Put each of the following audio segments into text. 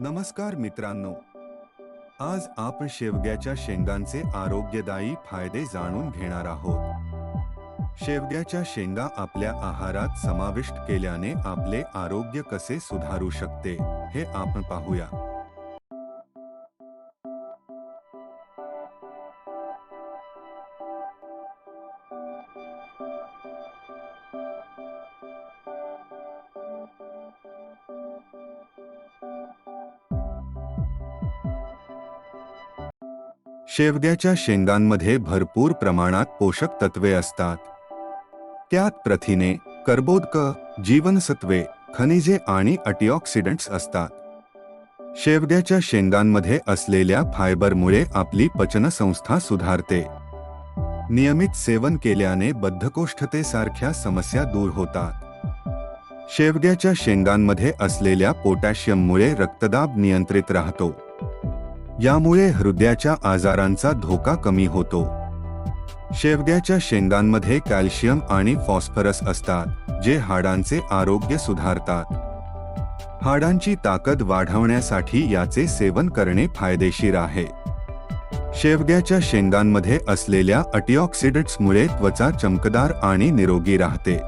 नमस्कार मित्रांनो. आज आपण शेवग्याच्या शेंगांचे आरोग्यदायी फायदे जाणून घेणार आहोत. शेवग्याच्या शेंगा आपल्या आहारात समाविष्ट केल्याने आपले आरोग्य कसे सुधारू शकते हे आपण पाहूया. शेवग्याच्या शेंगांमध्ये भरपूर प्रमाणात पोषक तत्वे असतात. त्यात प्रथिने कर्बोदक जीवनसत्वे खनिजे आणि अँटीऑक्सिडंट्स असतात. शेवग्याच्या शेंगांमध्ये असलेल्या फायबरमुळे आपली पचनसंस्था सुधारते. नियमित सेवन केल्याने बद्धकोष्ठतेसारख्या समस्या दूर होतात. शेवग्याच्या शेंगांमध्ये असलेल्या पोटॅशियममुळे रक्तदाब नियंत्रित राहतो. यामुळे हृदयाच्या आजारांचा धोका कमी होतो. शेवग्याच्या शेंगांमध्ये कॅल्शियम आणि फॉस्फरस असतात जे हाडांचे आरोग्य सुधारतात. हाडांची ताकद वाढवण्यासाठी याचे सेवन करणे फायदेशीर आहे. शेवग्याच्या शेंगांमध्ये असलेल्या अँटीऑक्सिडंट्समुळे त्वचा चमकदार आणि निरोगी राहते.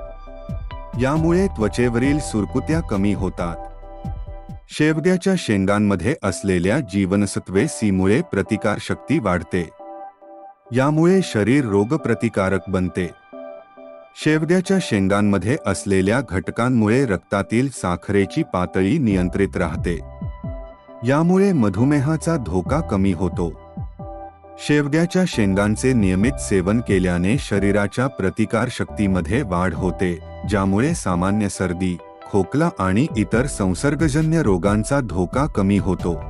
यामुळे त्वचेवरील सुरकुत्या कमी होतात. शेवग्याच्या शेंगांमध्ये असलेल्या जीवनसत्वे सीमुळे प्रतिकारशक्ती वाढते. यामुळे शरीर रोगप्रतिकारक बनते. शेवग्याच्या शेंगांमध्ये असलेल्या घटकांमुळे रक्तातील साखरेची पातळी नियंत्रित राहते. यामुळे मधुमेहाचा धोका कमी होतो. शेवग्याच्या शेंगांचे नियमित सेवन केल्याने शरीराच्या प्रतिकारशक्तीमध्ये वाढ होते ज्यामुळे सामान्य सर्दी खोकला आणि इतर संसर्गजन्य रोगांचा धोका कमी होतो.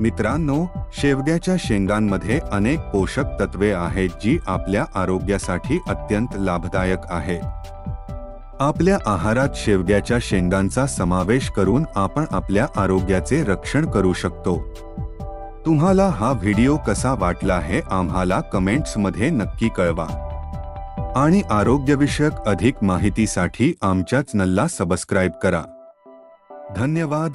मित्रांनो शेवग्याच्या शेंगांमध्ये अनेक पोषक तत्वे आहेत जी आपल्या आरोग्यासाठी अत्यंत लाभदायक आहे. आपल्या आहारात शेवग्याच्या शेंगांचा समावेश करून आपण आपल्या आरोग्याचे रक्षण करू शकतो. तुम्हाला हा व्हिडिओ कसा वाटला हे आम्हाला कमेंट्समध्ये नक्की कळवा. आणि आरोग्यविषयक अधिक माहितीसाठी आमच्याच नल्ला सबस्क्राईब करा. धन्यवाद.